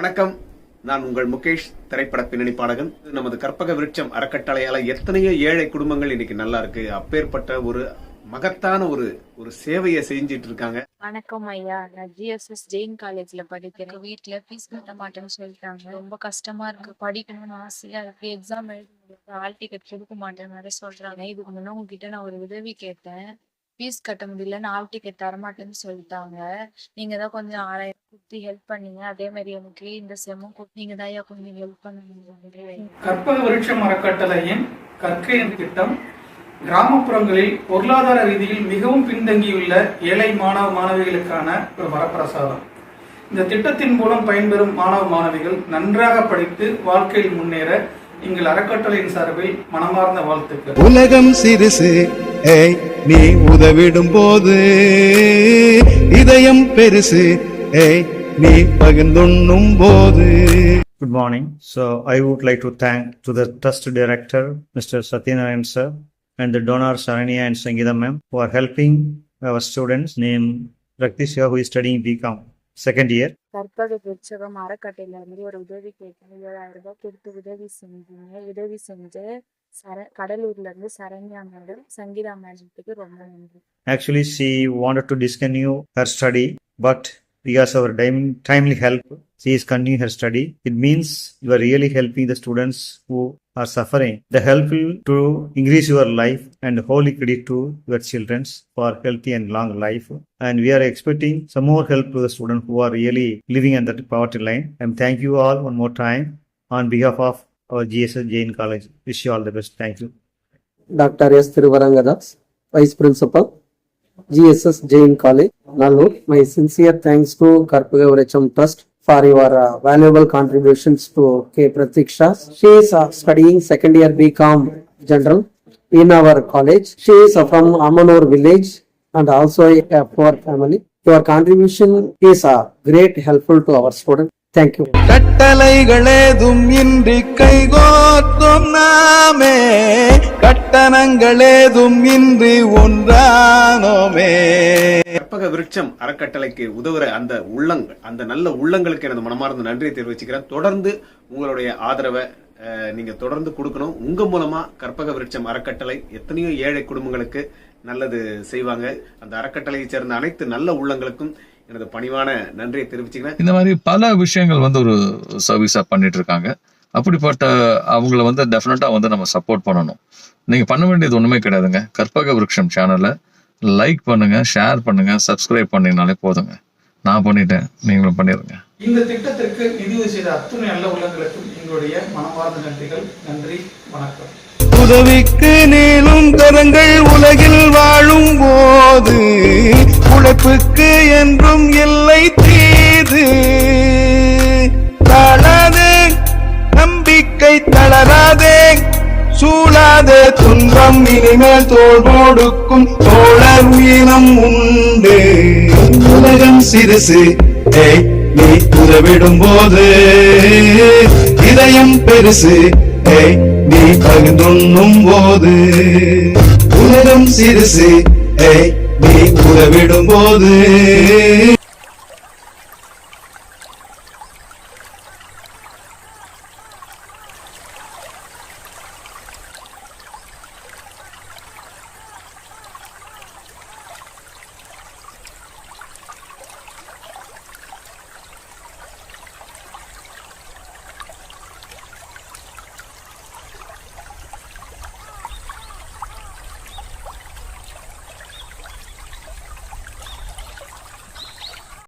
வணக்கம் நான் உங்கள் முகேஷ் திரைப்பட பின்னணி பாடகன் நமது கற்பக விருட்சம் அறக்கட்டளையால எத்தனையோ ஏழை குடும்பங்கள் இன்னைக்கு நல்லா இருக்கு அப்பேற்பட்ட ஒரு மகத்தான ஒரு ஒரு சேவையை செஞ்சிட்டு இருக்காங்க வணக்கம் ஐயா நான் ஜிஎஸ்எஸ் ஜெயின் காலேஜ்ல படிக்கிறேன் வீட்டுல பீஸ் கட்ட மாட்டேன்னு சொல்லிட்டாங்க ரொம்ப கஷ்டமா இருக்கு படிக்கணும்னு ஆசையா இருக்கு எக்ஸாம் எழுதி ஹால் டிக்கெட் கொடுக்க மாட்டேன்னு வேற சொல்றாங்க இதுக்கு முன்னாடி உங்ககிட்ட நான் ஒரு உதவி கேட்டேன் ஃபீஸ் கட்ட முடியல நான் டிக்கெட் தரமாட்டேன்னு சொல்லிட்டாங்க நீங்க தான் கொஞ்சம் ஆறாயிரம் கொடுத்து ஹெல்ப் பண்ணீங்க அதே மாதிரி எனக்கு இந்த செமம் நீங்க தான் கொஞ்சம் ஹெல்ப் பண்ணுங்க கற்பக விருட்சம் அறக்கட்டளையின் கற்கையின் திட்டம் கிராமப்புறங்களில் பொருளாதார ரீதியில் மிகவும் பின்தங்கியுள்ள ஏழை மாணவ மாணவிகளுக்கான ஒரு வரப்பிரசாதம் இந்த திட்டத்தின் மூலம் பயன்பெறும் மாணவ மாணவிகள் நன்றாக படித்து வாழ்க்கையில் முன்னேற எங்கள் அறக்கட்டளையின் சார்பில் மனமார்ந்த வாழ்த்துக்கள் உலகம் சிறுசு ஏய் நீ உதவிடும் போது இதயம் பெருசு ஏய் நீ பகிர்ந்துண்ணும் போது Good morning. So I would like to thank to the Trust Director, Mr. Satyanarayan sir, and the donor Saranya and Sangeeta ma'am for helping our students named Raktisha who is studying BCom second year Karpaga Vrutchagam அறக்கட்டையில இருந்து ஒரு உதவி கேட்டேன் ஏழாயிரம் ரூபாய் கொடுத்து உதவி செஞ்சீங்க உதவி செஞ்சு சர கடலூர்ல இருந்து சரண்யா மேடம் சங்கீதா மேடத்துக்கு ரொம்ப நன்றி Actually, she wanted to discontinue her study, but because of our tim- timely help, she is continuing her study. It means you are really helping the students who are suffering. The help will to increase your life and wholly credit to your children for healthy and long life. And we are expecting some more help to the students who are really living under the poverty line. And thank you all one more time on behalf of or GSS Jain College. Wish you all the best. Thank you. Dr. S. Thiruvarangadas, Vice Principal, GSS Jain College, Nallur. My sincere thanks to Karpagavaryacham Trust for your uh, valuable contributions to K. Pratiksha. She is uh, studying second year BCom General in our college. She is uh, from Amanur village and also a poor family. Your contribution is a great helpful to our students. Thank you கட்டளைகளேதும் இன்றி கைகோர்த்தும் நாமே கட்டணங்களேதும் இன்றி ஒன்றானோமே கற்பக விருட்சம் அறக்கட்டளைக்கு உதவுற அந்த உள்ளங்கள் அந்த நல்ல உள்ளங்களுக்கு எனது மனமார்ந்த நன்றியை தெரிவிச்சுக்கிறேன் தொடர்ந்து உங்களுடைய ஆதரவை நீங்க தொடர்ந்து கொடுக்கணும் உங்க மூலமா கற்பக விருட்சம் அறக்கட்டளை எத்தனையோ ஏழை குடும்பங்களுக்கு நல்லது செய்வாங்க அந்த அறக்கட்டளையைச் சேர்ந்த அனைத்து நல்ல உள்ளங்களுக்கும் எனது பணிவான நன்றியை தெரிவிச்சுக்கிறேன் இந்த மாதிரி பல விஷயங்கள் வந்து ஒரு சர்வீஸா பண்ணிட்டு இருக்காங்க அப்படிப்பட்ட அவங்கள வந்து டெஃபினட்டா வந்து நம்ம சப்போர்ட் பண்ணணும் நீங்க பண்ண வேண்டியது ஒண்ணுமே கிடையாதுங்க கற்பக விருட்சம் சேனலை லைக் பண்ணுங்க ஷேர் பண்ணுங்க சப்ஸ்கிரைப் பண்ணீங்கனாலே போதுங்க நான் பண்ணிட்டேன் நீங்களும் பண்ணிடுங்க இந்த திட்டத்திற்கு நிதி செய்த அத்துணை நல்ல உள்ளங்களுக்கும் எங்களுடைய மனவார்ந்த நன்றிகள் நன்றி வணக்கம் உதவிக்கு நீளும் கரங்கள் உலகில் வாழும் போது உழைப்புக்கு என்றும் இல்லை தீது தளது நம்பிக்கை தளராதே சூழாத துன்பம் இனிமேல் தோல்வோடுக்கும் தோழர் மீனம் உண்டு உலகம் சிறுசு நீ உதவிடும் போது இதயம் பெருசு நீ பகிர்ந்துண்ணும் போது உலகம் சிறுசு விழிப்புற போது